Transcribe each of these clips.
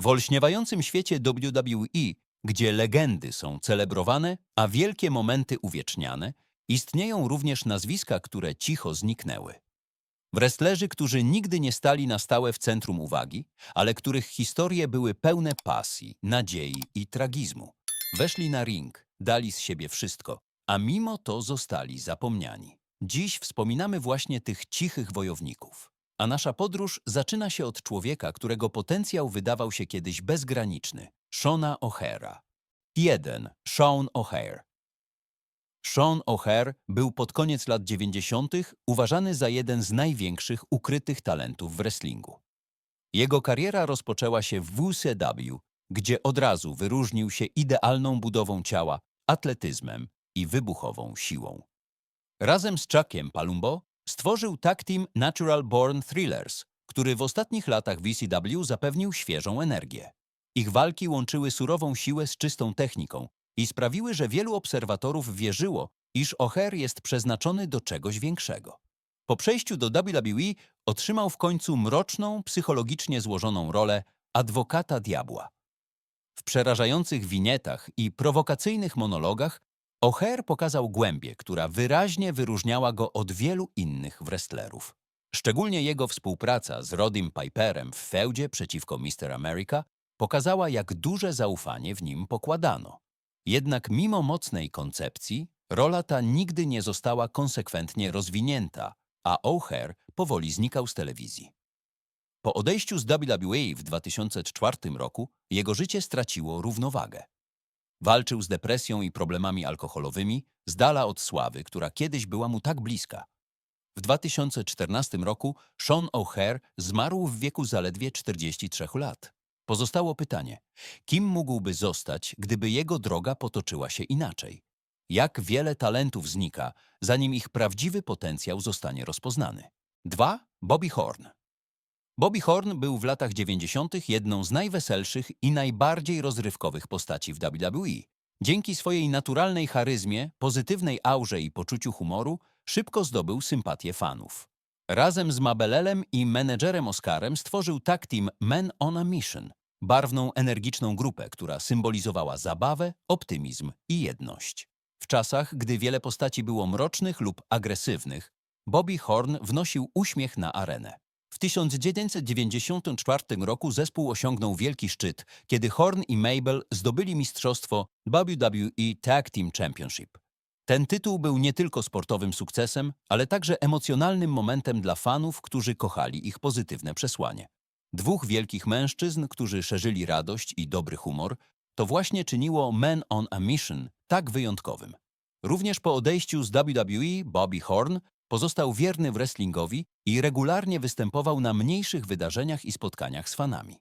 W olśniewającym świecie WWE, gdzie legendy są celebrowane, a wielkie momenty uwieczniane, istnieją również nazwiska, które cicho zniknęły. Wrestlerzy, którzy nigdy nie stali na stałe w centrum uwagi, ale których historie były pełne pasji, nadziei i tragizmu. Weszli na ring, dali z siebie wszystko, a mimo to zostali zapomniani. Dziś wspominamy właśnie tych cichych wojowników. A nasza podróż zaczyna się od człowieka, którego potencjał wydawał się kiedyś bezgraniczny. Shona O'Hara. 1. Sean O'Hare. Sean O'Hare był pod koniec lat 90. uważany za jeden z największych ukrytych talentów w wrestlingu. Jego kariera rozpoczęła się w WCW, gdzie od razu wyróżnił się idealną budową ciała, atletyzmem i wybuchową siłą. Razem z Chuckiem Palumbo stworzył tag team Natural Born Thrillers, który w ostatnich latach WCW zapewnił świeżą energię. Ich walki łączyły surową siłę z czystą techniką i sprawiły, że wielu obserwatorów wierzyło, iż O'Hare jest przeznaczony do czegoś większego. Po przejściu do WWE otrzymał w końcu mroczną, psychologicznie złożoną rolę adwokata diabła. W przerażających winietach i prowokacyjnych monologach O'Hare pokazał głębię, która wyraźnie wyróżniała go od wielu innych wrestlerów. Szczególnie jego współpraca z Rodim Piperem w feudzie przeciwko Mr. America pokazała, jak duże zaufanie w nim pokładano. Jednak mimo mocnej koncepcji, rola ta nigdy nie została konsekwentnie rozwinięta, a O'Hare powoli znikał z telewizji. Po odejściu z WWE w 2004 roku jego życie straciło równowagę. Walczył z depresją i problemami alkoholowymi, z dala od sławy, która kiedyś była mu tak bliska. W 2014 roku Sean O'Hare zmarł w wieku zaledwie 43 lat. Pozostało pytanie, kim mógłby zostać, gdyby jego droga potoczyła się inaczej? Jak wiele talentów znika, zanim ich prawdziwy potencjał zostanie rozpoznany? 2. Bobby Horn Bobby Horn był w latach 90. jedną z najweselszych i najbardziej rozrywkowych postaci w WWE. Dzięki swojej naturalnej charyzmie, pozytywnej aurze i poczuciu humoru szybko zdobył sympatię fanów. Razem z Mabelelem i menedżerem Oscarem stworzył tag team Men on a Mission, barwną, energiczną grupę, która symbolizowała zabawę, optymizm i jedność. W czasach, gdy wiele postaci było mrocznych lub agresywnych, Bobby Horn wnosił uśmiech na arenę. W 1994 roku zespół osiągnął wielki szczyt, kiedy Horn i Mabel zdobyli mistrzostwo WWE Tag Team Championship. Ten tytuł był nie tylko sportowym sukcesem, ale także emocjonalnym momentem dla fanów, którzy kochali ich pozytywne przesłanie. Dwóch wielkich mężczyzn, którzy szerzyli radość i dobry humor, to właśnie czyniło Men on a Mission tak wyjątkowym. Również po odejściu z WWE Bobby Horn pozostał wierny wrestlingowi i regularnie występował na mniejszych wydarzeniach i spotkaniach z fanami.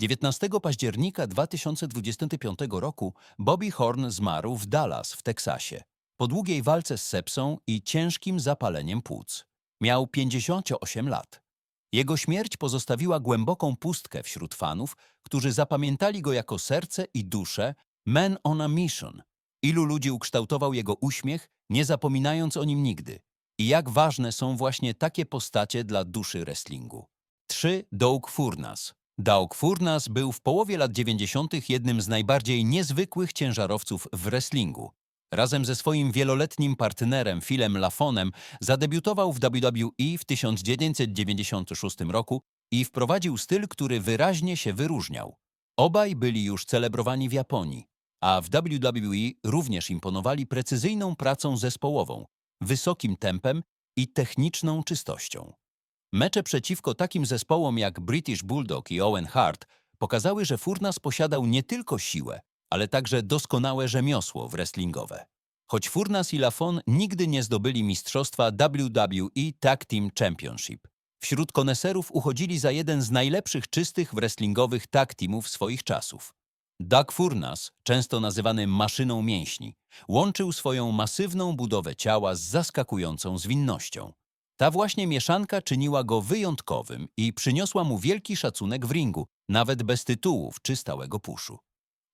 19 października 2025 roku Bobby Horn zmarł w Dallas w Teksasie po długiej walce z sepsą i ciężkim zapaleniem płuc. Miał 58 lat. Jego śmierć pozostawiła głęboką pustkę wśród fanów, którzy zapamiętali go jako serce i duszę Man on a Mission. Ilu ludzi ukształtował jego uśmiech, nie zapominając o nim nigdy. I jak ważne są właśnie takie postacie dla duszy wrestlingu. 3. Doug Furnas Doug Furnas był w połowie lat 90. jednym z najbardziej niezwykłych ciężarowców w wrestlingu. Razem ze swoim wieloletnim partnerem Philem Lafonem zadebiutował w WWE w 1996 roku i wprowadził styl, który wyraźnie się wyróżniał. Obaj byli już celebrowani w Japonii, a w WWE również imponowali precyzyjną pracą zespołową, wysokim tempem i techniczną czystością. Mecze przeciwko takim zespołom jak British Bulldog i Owen Hart pokazały, że Furnas posiadał nie tylko siłę, ale także doskonałe rzemiosło wrestlingowe. Choć Furnas i Lafon nigdy nie zdobyli mistrzostwa WWE Tag Team Championship. Wśród koneserów uchodzili za jeden z najlepszych czystych wrestlingowych tag teamów swoich czasów. Doug Furnas, często nazywany maszyną mięśni, łączył swoją masywną budowę ciała z zaskakującą zwinnością. Ta właśnie mieszanka czyniła go wyjątkowym i przyniosła mu wielki szacunek w ringu, nawet bez tytułów czy stałego puszu.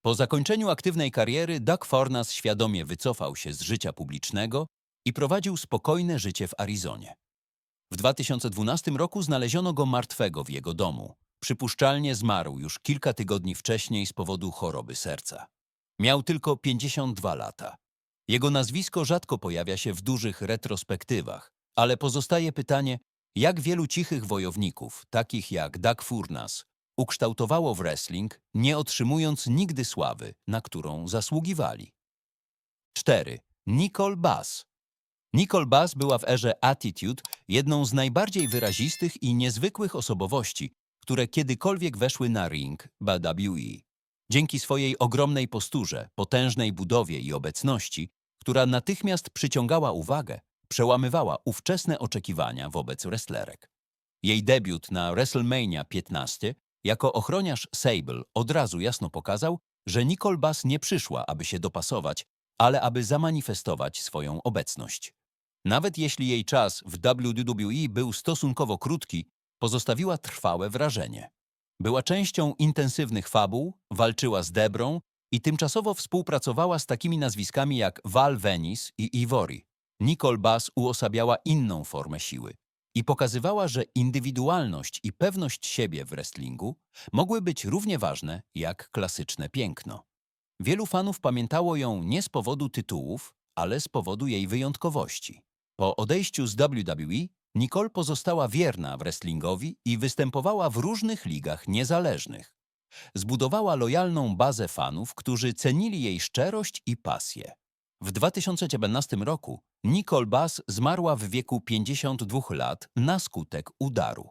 Po zakończeniu aktywnej kariery Doug Furnas świadomie wycofał się z życia publicznego i prowadził spokojne życie w Arizonie. W 2012 roku znaleziono go martwego w jego domu. Przypuszczalnie zmarł już kilka tygodni wcześniej z powodu choroby serca. Miał tylko 52 lata. Jego nazwisko rzadko pojawia się w dużych retrospektywach, ale pozostaje pytanie, jak wielu cichych wojowników, takich jak Doug Furnas, ukształtowało wrestling, nie otrzymując nigdy sławy, na którą zasługiwali. 4. Nicole Bass Nicole Bass była w erze Attitude jedną z najbardziej wyrazistych i niezwykłych osobowości, które kiedykolwiek weszły na ring WWE. Dzięki swojej ogromnej posturze, potężnej budowie i obecności, która natychmiast przyciągała uwagę, przełamywała ówczesne oczekiwania wobec wrestlerek. Jej debiut na WrestleMania 15 jako ochroniarz Sable od razu jasno pokazał, że Nicole Bass nie przyszła, aby się dopasować, ale aby zamanifestować swoją obecność. Nawet jeśli jej czas w WWE był stosunkowo krótki, pozostawiła trwałe wrażenie. Była częścią intensywnych fabuł, walczyła z Debrą i tymczasowo współpracowała z takimi nazwiskami jak Val Venis i Ivory. Nicole Bass uosabiała inną formę siły i pokazywała, że indywidualność i pewność siebie w wrestlingu mogły być równie ważne jak klasyczne piękno. Wielu fanów pamiętało ją nie z powodu tytułów, ale z powodu jej wyjątkowości. Po odejściu z WWE Nicole pozostała wierna wrestlingowi i występowała w różnych ligach niezależnych. Zbudowała lojalną bazę fanów, którzy cenili jej szczerość i pasję. W 2019 roku Nicole Bass zmarła w wieku 52 lat na skutek udaru.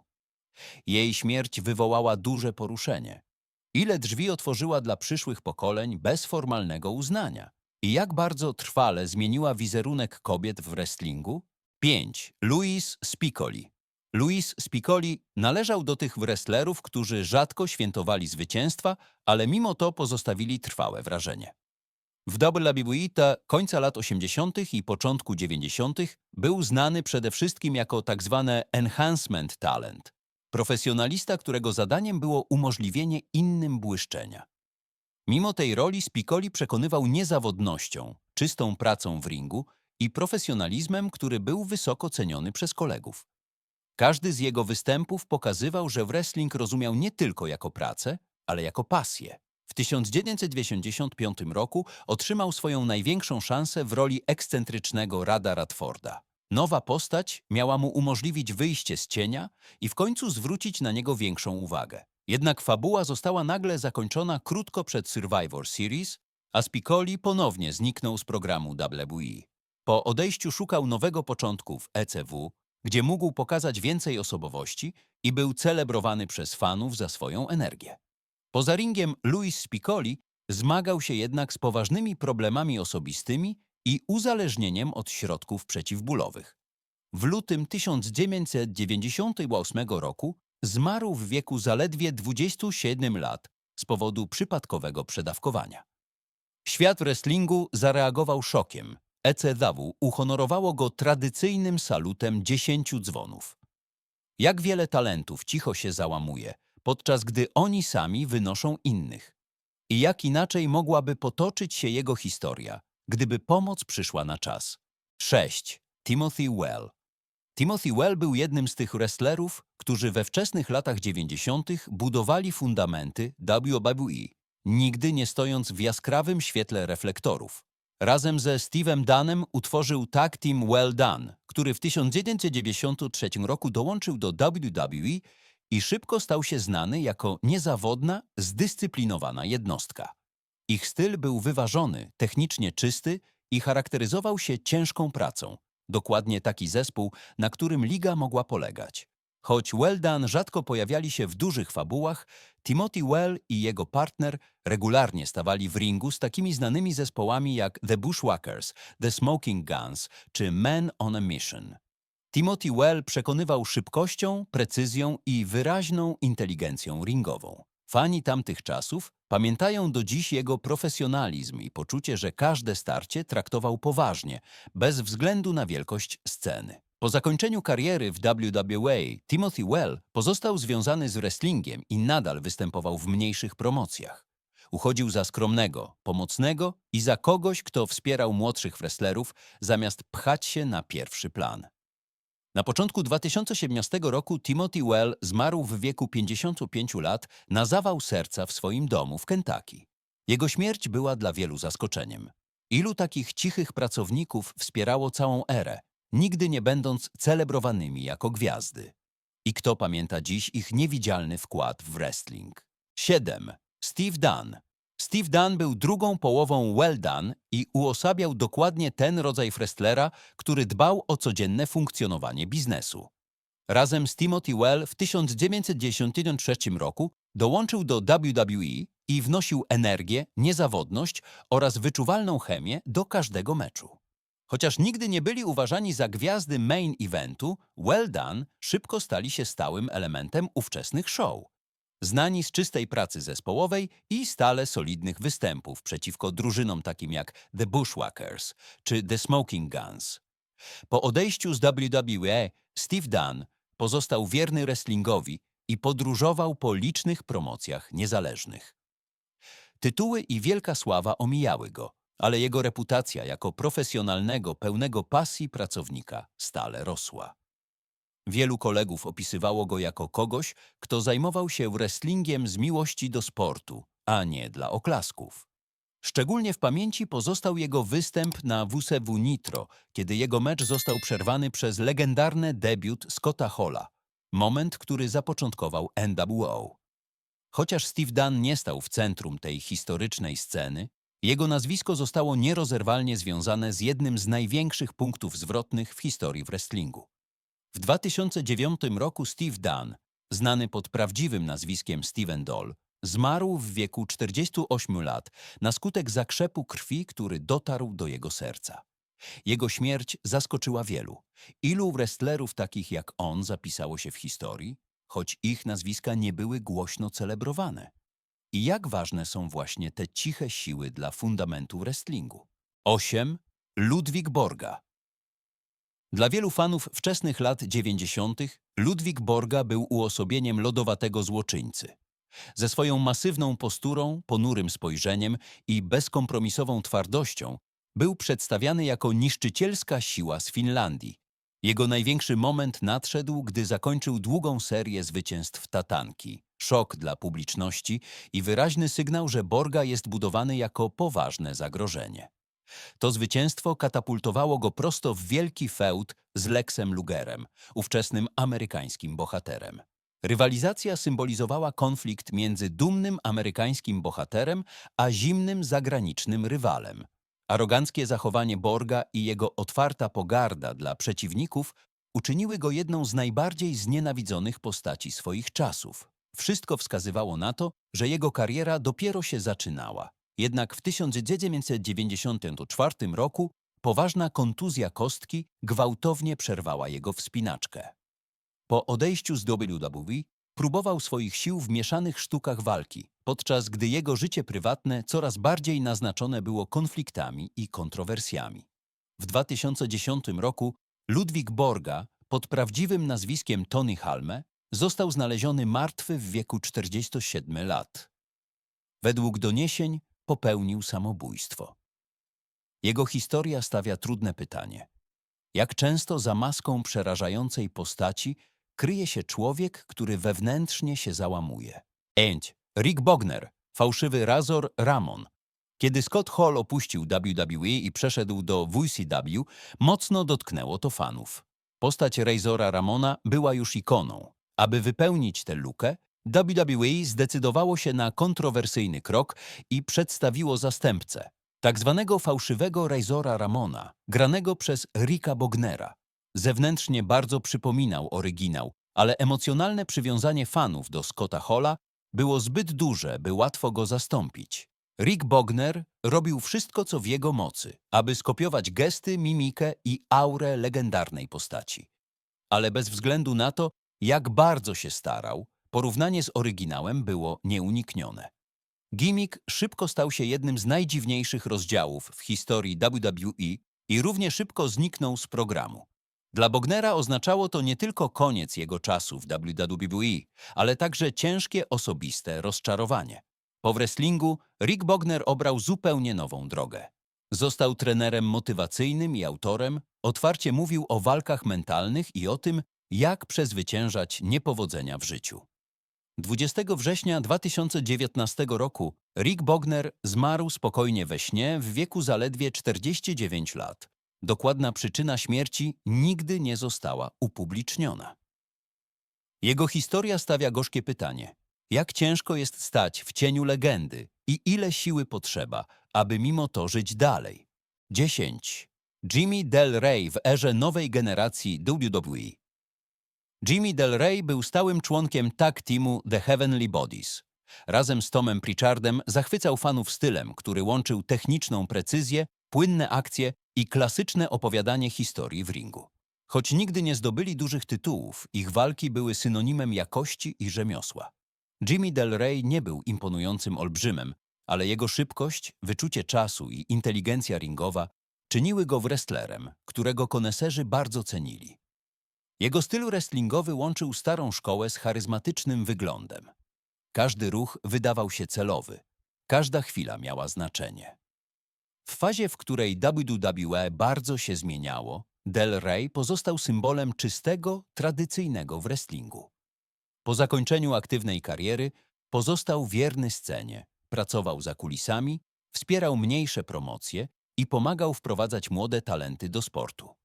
Jej śmierć wywołała duże poruszenie. Ile drzwi otworzyła dla przyszłych pokoleń bez formalnego uznania? I jak bardzo trwale zmieniła wizerunek kobiet w wrestlingu? 5. Luis Spicoli Luis Spicoli należał do tych wrestlerów, którzy rzadko świętowali zwycięstwa, ale mimo to pozostawili trwałe wrażenie. W WWE końca lat 80. i początku 90. był znany przede wszystkim jako tzw. enhancement talent, profesjonalista, którego zadaniem było umożliwienie innym błyszczenia. Mimo tej roli Spicoli przekonywał niezawodnością, czystą pracą w ringu i profesjonalizmem, który był wysoko ceniony przez kolegów. Każdy z jego występów pokazywał, że wrestling rozumiał nie tylko jako pracę, ale jako pasję. W 1995 roku otrzymał swoją największą szansę w roli ekscentrycznego Rada Radforda. Nowa postać miała mu umożliwić wyjście z cienia i w końcu zwrócić na niego większą uwagę. Jednak fabuła została nagle zakończona krótko przed Survivor Series, a Spicoli ponownie zniknął z programu WWE. Po odejściu szukał nowego początku w ECW, gdzie mógł pokazać więcej osobowości i był celebrowany przez fanów za swoją energię. Poza ringiem Luis Spicoli zmagał się jednak z poważnymi problemami osobistymi i uzależnieniem od środków przeciwbólowych. W lutym 1998 roku zmarł w wieku zaledwie 27 lat z powodu przypadkowego przedawkowania. Świat wrestlingu zareagował szokiem. ECW uhonorowało go tradycyjnym salutem dziesięciu dzwonów. Jak wiele talentów cicho się załamuje, podczas gdy oni sami wynoszą innych. I jak inaczej mogłaby potoczyć się jego historia, gdyby pomoc przyszła na czas. 6. Timothy Well Timothy Well był jednym z tych wrestlerów, którzy we wczesnych latach 90. budowali fundamenty WWE, nigdy nie stojąc w jaskrawym świetle reflektorów. Razem ze Steve'em Dunnem utworzył tag team Well Done, który w 1993 roku dołączył do WWE i szybko stał się znany jako niezawodna, zdyscyplinowana jednostka. Ich styl był wyważony, technicznie czysty i charakteryzował się ciężką pracą. Dokładnie taki zespół, na którym liga mogła polegać. Choć Weldan rzadko pojawiali się w dużych fabułach, Timothy Well i jego partner regularnie stawali w ringu z takimi znanymi zespołami jak The Bushwhackers, The Smoking Guns czy Men on a Mission. Timothy Well przekonywał szybkością, precyzją i wyraźną inteligencją ringową. Fani tamtych czasów pamiętają do dziś jego profesjonalizm i poczucie, że każde starcie traktował poważnie, bez względu na wielkość sceny. Po zakończeniu kariery w WWA, Timothy Well pozostał związany z wrestlingiem i nadal występował w mniejszych promocjach. Uchodził za skromnego, pomocnego i za kogoś, kto wspierał młodszych wrestlerów, zamiast pchać się na pierwszy plan. Na początku 2017 roku Timothy Well zmarł w wieku 55 lat na zawał serca w swoim domu w Kentucky. Jego śmierć była dla wielu zaskoczeniem. Ilu takich cichych pracowników wspierało całą erę, nigdy nie będąc celebrowanymi jako gwiazdy? I kto pamięta dziś ich niewidzialny wkład w wrestling? 7. Steve Dunn. Steve Dunn był drugą połową Well Done i uosabiał dokładnie ten rodzaj wrestlera, który dbał o codzienne funkcjonowanie biznesu. Razem z Timothy Well w 1993 roku dołączył do WWE i wnosił energię, niezawodność oraz wyczuwalną chemię do każdego meczu. Chociaż nigdy nie byli uważani za gwiazdy main eventu, Well Done szybko stali się stałym elementem ówczesnych show. Znani z czystej pracy zespołowej i stale solidnych występów przeciwko drużynom takim jak The Bushwhackers czy The Smoking Guns. Po odejściu z WWE Steve Dunn pozostał wierny wrestlingowi i podróżował po licznych promocjach niezależnych. Tytuły i wielka sława omijały go, ale jego reputacja jako profesjonalnego, pełnego pasji pracownika stale rosła. Wielu kolegów opisywało go jako kogoś, kto zajmował się wrestlingiem z miłości do sportu, a nie dla oklasków. Szczególnie w pamięci pozostał jego występ na WCW Nitro, kiedy jego mecz został przerwany przez legendarny debiut Scotta Halla, moment, który zapoczątkował NWO. Chociaż Steve Dunn nie stał w centrum tej historycznej sceny, jego nazwisko zostało nierozerwalnie związane z jednym z największych punktów zwrotnych w historii wrestlingu. W 2009 roku Steve Dunn, znany pod prawdziwym nazwiskiem Steven Doll, zmarł w wieku 48 lat na skutek zakrzepu krwi, który dotarł do jego serca. Jego śmierć zaskoczyła wielu. Ilu wrestlerów takich jak on zapisało się w historii, choć ich nazwiska nie były głośno celebrowane? I jak ważne są właśnie te ciche siły dla fundamentu wrestlingu? 8. Ludwik Borga dla wielu fanów wczesnych lat 90. Ludwik Borga był uosobieniem lodowatego złoczyńcy. Ze swoją masywną posturą, ponurym spojrzeniem i bezkompromisową twardością był przedstawiany jako niszczycielska siła z Finlandii. Jego największy moment nadszedł, gdy zakończył długą serię zwycięstw Tatanki. Szok dla publiczności i wyraźny sygnał, że Borga jest budowany jako poważne zagrożenie. To zwycięstwo katapultowało go prosto w wielki feud z Lexem Lugerem, ówczesnym amerykańskim bohaterem. Rywalizacja symbolizowała konflikt między dumnym amerykańskim bohaterem a zimnym zagranicznym rywalem. Aroganckie zachowanie Borga i jego otwarta pogarda dla przeciwników uczyniły go jedną z najbardziej znienawidzonych postaci swoich czasów. Wszystko wskazywało na to, że jego kariera dopiero się zaczynała. Jednak w 1994 roku poważna kontuzja kostki gwałtownie przerwała jego wspinaczkę. Po odejściu z WWE próbował swoich sił w mieszanych sztukach walki, podczas gdy jego życie prywatne coraz bardziej naznaczone było konfliktami i kontrowersjami. W 2010 roku Ludwik Borga pod prawdziwym nazwiskiem Tony Halme został znaleziony martwy w wieku 47 lat. Według doniesień popełnił samobójstwo. Jego historia stawia trudne pytanie. Jak często za maską przerażającej postaci kryje się człowiek, który wewnętrznie się załamuje? Ent, Rick Bogner, fałszywy Razor Ramon. Kiedy Scott Hall opuścił WWE i przeszedł do WCW, mocno dotknęło to fanów. Postać Razora Ramona była już ikoną. Aby wypełnić tę lukę, WWE zdecydowało się na kontrowersyjny krok i przedstawiło zastępcę, tak zwanego fałszywego Razora Ramona, granego przez Ricka Bognera. Zewnętrznie bardzo przypominał oryginał, ale emocjonalne przywiązanie fanów do Scotta Halla było zbyt duże, by łatwo go zastąpić. Rick Bogner robił wszystko, co w jego mocy, aby skopiować gesty, mimikę i aurę legendarnej postaci. Ale bez względu na to, jak bardzo się starał, Porównanie z oryginałem było nieuniknione. Gimmick szybko stał się jednym z najdziwniejszych rozdziałów w historii WWE i równie szybko zniknął z programu. Dla Bognera oznaczało to nie tylko koniec jego czasu w WWE, ale także ciężkie osobiste rozczarowanie. Po wrestlingu Rick Bogner obrał zupełnie nową drogę. Został trenerem motywacyjnym i autorem, otwarcie mówił o walkach mentalnych i o tym, jak przezwyciężać niepowodzenia w życiu. 20 września 2019 roku Rick Bogner zmarł spokojnie we śnie w wieku zaledwie 49 lat. Dokładna przyczyna śmierci nigdy nie została upubliczniona. Jego historia stawia gorzkie pytanie. Jak ciężko jest stać w cieniu legendy i ile siły potrzeba, aby mimo to żyć dalej? 10. Jimmy Del Rey w erze nowej generacji WWE. Jimmy Del Rey był stałym członkiem tag teamu The Heavenly Bodies. Razem z Tomem Pritchardem zachwycał fanów stylem, który łączył techniczną precyzję, płynne akcje i klasyczne opowiadanie historii w ringu. Choć nigdy nie zdobyli dużych tytułów, ich walki były synonimem jakości i rzemiosła. Jimmy Del Rey nie był imponującym olbrzymem, ale jego szybkość, wyczucie czasu i inteligencja ringowa czyniły go wrestlerem, którego koneserzy bardzo cenili. Jego styl wrestlingowy łączył starą szkołę z charyzmatycznym wyglądem. Każdy ruch wydawał się celowy, każda chwila miała znaczenie. W fazie, w której WWE bardzo się zmieniało, Del Rey pozostał symbolem czystego, tradycyjnego wrestlingu. Po zakończeniu aktywnej kariery pozostał wierny scenie, pracował za kulisami, wspierał mniejsze promocje i pomagał wprowadzać młode talenty do sportu.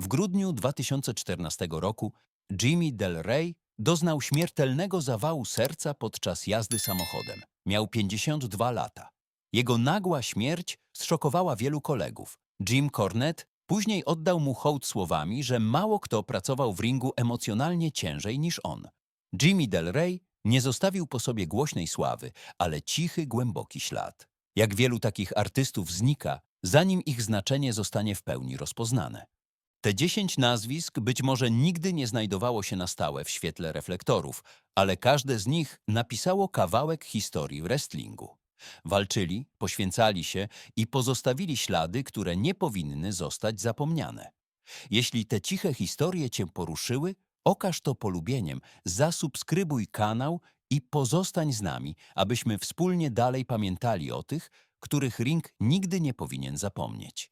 W grudniu 2014 roku Jimmy Del Rey doznał śmiertelnego zawału serca podczas jazdy samochodem. Miał 52 lata. Jego nagła śmierć zszokowała wielu kolegów. Jim Cornette później oddał mu hołd słowami, że mało kto pracował w ringu emocjonalnie ciężej niż on. Jimmy Del Rey nie zostawił po sobie głośnej sławy, ale cichy, głęboki ślad. Jak wielu takich artystów znika, zanim ich znaczenie zostanie w pełni rozpoznane. Te dziesięć nazwisk być może nigdy nie znajdowało się na stałe w świetle reflektorów, ale każde z nich napisało kawałek historii wrestlingu. Walczyli, poświęcali się i pozostawili ślady, które nie powinny zostać zapomniane. Jeśli te ciche historie Cię poruszyły, okaż to polubieniem, zasubskrybuj kanał i pozostań z nami, abyśmy wspólnie dalej pamiętali o tych, których ring nigdy nie powinien zapomnieć.